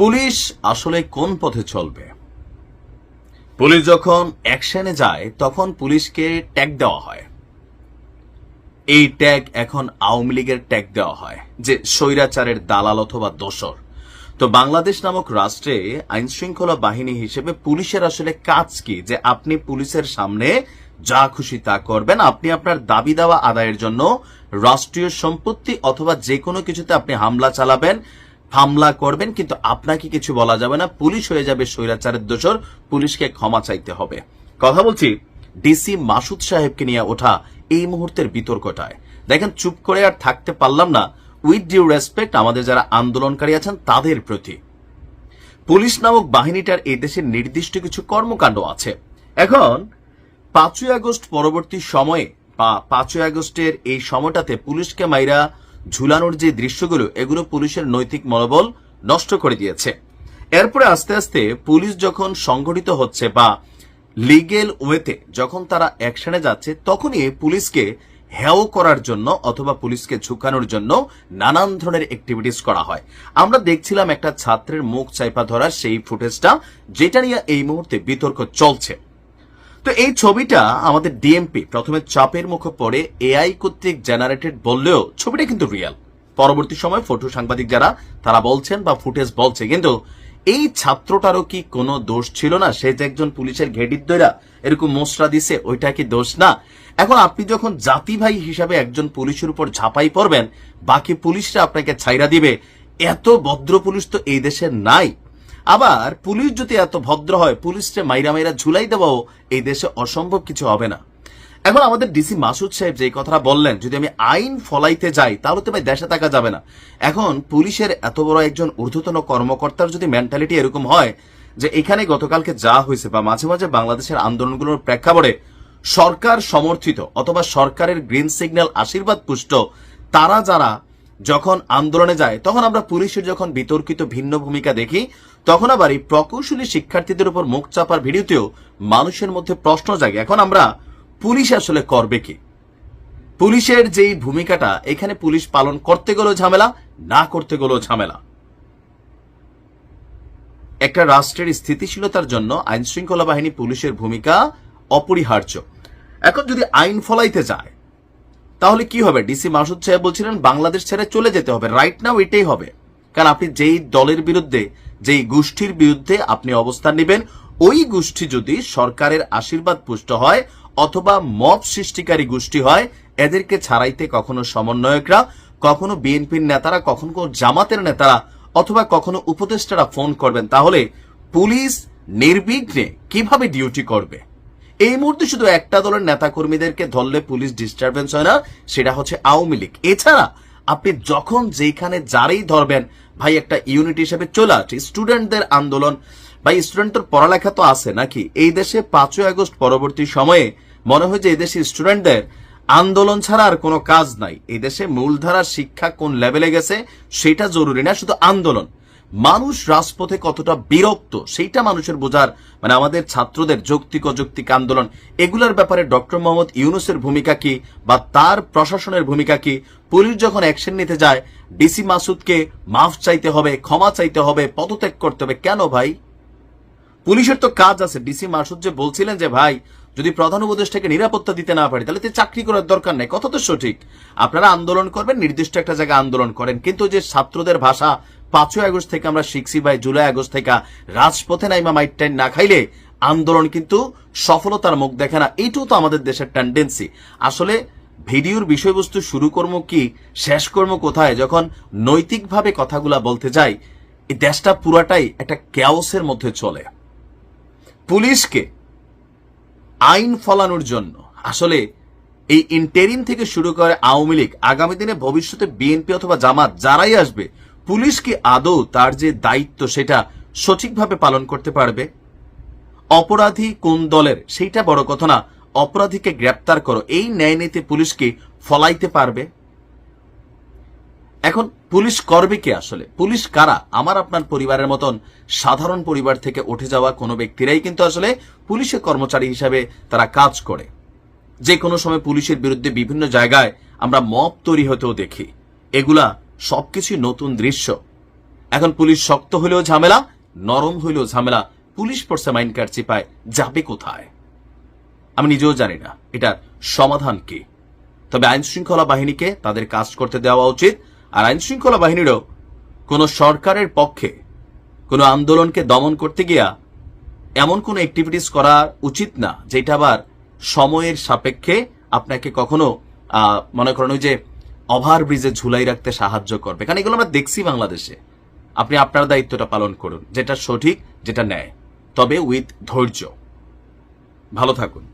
Police আসলে কোন পথে চলবে? পুলিশ যখন অ্যাকশনে যায়, তখন পুলিশকে ট্যাগ দেওয়া হয়। এই ট্যাগ এখন আওয়ামী লীগের ট্যাগ দেওয়া হয়, যে স্বৈরাচারের দালাল অথবা দোসর তো বাংলাদেশ নামক রাষ্ট্রে আইন শৃঙ্খলা বাহিনী হিসেবে পুলিশের আসলে কাজ কি? যে আপনি পুলিশের সামনে যা খুশি তা করবেন, আপনি আপনার দাবি দাওয়া আদায়ের জন্য রাষ্ট্রীয় সম্পত্তি অথবা যে কোনো কিছুতে আপনি হামলা চালাবেন হামলা করবেন, কিন্তু আপনাকে কিছু বলা যাবে না। পুলিশ হয়ে যাবে স্বৈরাচারের দোষর। পুলিশকে ক্ষমা চাইতে হবে। কথা বলছি ডিসি মাসুদ সাহেবকে নিয়ে ওঠা এই মুহূর্তের বিতর্কটায়। দেখেন, চুপ করে আর থাকতে পারলাম না। উইথ ডিউ রেসপেক্ট, আমাদের যারা আন্দোলনকারী আছেন, তাদের প্রতি। পুলিশ নামক বাহিনীটার এই দেশের নির্দিষ্ট কিছু কর্মকাণ্ড আছে। এখন পাঁচই আগস্ট পরবর্তী সময়ে বা পাঁচই আগস্টের এই সময়টাতে পুলিশকে মাইরা ঝুলানোর যে দৃশ্যগুলো, এগুলো পুলিশের নৈতিক মনোবল নষ্ট করে দিয়েছে। এরপরে আস্তে আস্তে পুলিশ যখন সংগঠিত হচ্ছে বা লিগেল ওয়েতে যখন তারা অ্যাকশনে যাচ্ছে, তখনই পুলিশকে হেয় করার জন্য অথবা পুলিশকে ঝুঁকানোর জন্য নানান ধরনের অ্যাক্টিভিটিস করা হয়। আমরা দেখছিলাম একটা ছাত্রের মুখ চাইপা ধরার সেই ফুটেজটা যেটা নিয়ে এই মুহূর্তে বিতর্ক চলছে। তো এই ছবিটা আমাদের ডিএমপি প্রথমে চাপের মুখে পড়ে এআই কর্তৃক জেনারেটেড বললেও ছবিটা কিন্তু রিয়েল পরবর্তী সময় ফটো সাংবাদিক যারা, তারা বলছেন বা ফুটেজ বলছে, কিন্তু এই ছাত্রটারও কি কোনো দোষ ছিল না? সে যে একজন পুলিশের ঘেডির দইরা, এরকম মোসরা দিছে, ওইটা কি দোষ না? এখন আপনি যখন জাতি ভাই হিসাবে একজন পুলিশের উপর ঝাঁপাই পড়বেন, বাকি পুলিশরা আপনাকে ছাইরা দিবে। এত ভদ্র পুলিশ তো এই দেশে নাই। আবার পুলিশ যদি এত ভদ্র হয় পুলিশকে মাইরা মাইরা ঝুলাই দেওয়াও এই দেশে অসম্ভব কিছু হবে না। এখন আমাদের ডিসি মাসুদ সাহেব যে কথাটা বললেন, যদি আমি আইন ফলাইতে যাই, তাহলে তো ভাই দেশে থাকা যাবে না। এখন পুলিশের এত বড় একজন ঊর্ধ্বতন কর্মকর্তার যদি মেন্টালিটি এরকম হয়, যে এখানে গতকালকে যা হয়েছে বা মাঝে মাঝে বাংলাদেশের আন্দোলনগুলোর প্রেক্ষাপটে সরকার সমর্থিত অথবা সরকারের গ্রিন সিগন্যাল আশীর্বাদ পুষ্ট, তারা যারা যখন আন্দোলনে যায়, তখন আমরা পুলিশের যখন বিতর্কিত ভিন্ন ভূমিকা দেখি, তখন আবার এই প্রকৌশলী শিক্ষার্থীদের উপর মুখ চাপার ভিডিওতেও মানুষের মধ্যে প্রশ্ন জাগে, এখন আমরা পুলিশ আসলে করবে কি? পুলিশের যেই ভূমিকাটা, এখানে পুলিশ পালন করতে গেলেও ঝামেলা, না করতে গেলেও ঝামেলা। একটা রাষ্ট্রের স্থিতিশীলতার জন্য আইন শৃঙ্খলা বাহিনী পুলিশের ভূমিকা অপরিহার্য। এখন যদি আইন ফলাইতে যায় তাহলে কি হবে? ডিসি মাসুদ সাহেব বলছিলেন, বাংলাদেশ ছেড়ে চলে যেতে হবে। রাইট নাও এটাই হবে। কারণ আপনি যেই দলের বিরুদ্ধে, যেই গোষ্ঠীর বিরুদ্ধে আপনি অবস্থান নেবেন, ওই গোষ্ঠী যদি সরকারের আশীর্বাদ পুষ্ট হয় অথবা মব সৃষ্টিকারী গোষ্ঠী হয়, এদেরকে ছাড়াইতে কখনো সমন্বয়করা, কখনো বিএনপির নেতারা, কখনো জামাতের নেতারা অথবা কখনো উপদেষ্টারা ফোন করবেন, তাহলে পুলিশ নির্বিঘ্নে কীভাবে ডিউটি করবে? এই মুহূর্তে শুধু একটা দলের নেতাকর্মীদেরকে ধরলে পুলিশ ডিস্টারবেন্স হয় না, সেটা হচ্ছে আওয়ামী লীগ। এছাড়া আপনি যখন যেখানে যারেই ধরবেন, ভাই একটা ইউনিট হিসেবে চলে আসছে। স্টুডেন্টদের আন্দোলন, ভাই স্টুডেন্টের পড়ালেখা তো আছে নাকি? এই দেশে পাঁচই আগস্ট পরবর্তী সময়ে মনে হয় যে এই দেশে স্টুডেন্টদের আন্দোলন ছাড়া আর কোনো কাজ নাই। এই দেশে মূলধারার শিক্ষা কোন লেভেলে গেছে, সেটা জরুরি না, শুধু আন্দোলন। মানুষ রাজপথে কতটা বিরক্ত, সেইটা মানুষের বোঝার মানে আমাদের ছাত্রদের যৌক্তিক, অযৌক্তিক আন্দোলন, এগুলোর ব্যাপারে ডক্টর মোহাম্মদ ইউনুসের ভূমিকা কি বা তার প্রশাসনের ভূমিকা কি? পুলিশ যখন অ্যাকশন নিতে যায় ডিসি মাসুদকে মাফ চাইতে হবে, ক্ষমা চাইতে হবে, পদত্যাগ করতে হবে, কেন ভাই? পুলিশের তো কাজ আছে। ডিসি মাসুদ যে বলছিলেন যে, ভাই, যদি প্রধান উপদেষ্টাকে নিরাপত্তা দিতে না পারি, তাহলে চাকরি করার দরকার নেই, কথা তো সঠিক। আপনারা আন্দোলন করবেন, নির্দিষ্ট একটা জায়গায় আন্দোলন করেন, কিন্তু যে ছাত্রদের ভাষা পাঁচই আগস্ট থেকে আমরা শিখছি ভাই, জুলাই আগস্ট থেকে রাজপথে নাইমা মাইট টাইম না খাইলে আন্দোলন কিন্তু সফলতার মুখ দেখে না। এইটাও তো আমাদের দেশের টেন্ডেন্সি আসলে ভিডিওর বিষয়বস্তু শুরু কর্ম কি, শেষ কর্ম কোথায়? যখন নৈতিকভাবে কথাগুলা বলতে যাই, এই দেশটা পুরাটাই একটা ক্যাওসের মধ্যে চলে। পুলিশকে আইন ফলানোর জন্য। আসলে এই ইন্টেরিম থেকে শুরু করে আওয়ামী লীগ, আগামী দিনে ভবিষ্যতে বিএনপি অথবা জামাত যারাই আসবে পুলিশ কি আদৌ তার যে দায়িত্ব সেটা সঠিকভাবে পালন করতে পারবে? অপরাধী কোন দলের? সেইটা বড় কথা না। অপরাধীকে গ্রেপ্তার করো। এই ন্যায় নীতি পুলিশকে ফলাইতে পারবে? এখন পুলিশ করবে কি আসলে? পুলিশ কারা? আমার আপনার পরিবারের মতন সাধারণ পরিবার থেকে উঠে যাওয়া কোনো ব্যক্তিরাই কিন্তু আসলে পুলিশের কর্মচারী হিসাবে তারা কাজ করে। যে কোনো সময় পুলিশের বিরুদ্ধে বিভিন্ন জায়গায় আমরা মব তৈরি হতেও দেখি। এগুলা সবকিছুই নতুন দৃশ্য। এখন পুলিশ শক্ত হইলেও ঝামেলা, নরম হইলেও ঝামেলা। পুলিশ পড়ছে মাইন কার্ড চিপায়, যাবে কোথায়? আমি নিজেও জানি না, এটার সমাধান কি। তবে আইন শৃঙ্খলা বাহিনীকে তাদের কাজ করতে দেওয়া উচিত, আর আইন শৃঙ্খলা বাহিনীরও কোনো সরকারের পক্ষে কোনো আন্দোলনকে দমন করতে গিয়া এমন কোনো অ্যাক্টিভিটিস করা উচিত না, যেটা আবার সময়ের সাপেক্ষে আপনাকে কখনো মনে করেন ওই যে ওভার ব্রিজে ঝুলাই রাখতে সাহায্য করবে। কারণ এগুলো আমরা দেখছি বাংলাদেশে। আপনি আপনার দায়িত্বটা পালন করুন, যেটা সঠিক, যেটা ন্যায়। তবে উইথ ধৈর্য। ভালো থাকুন।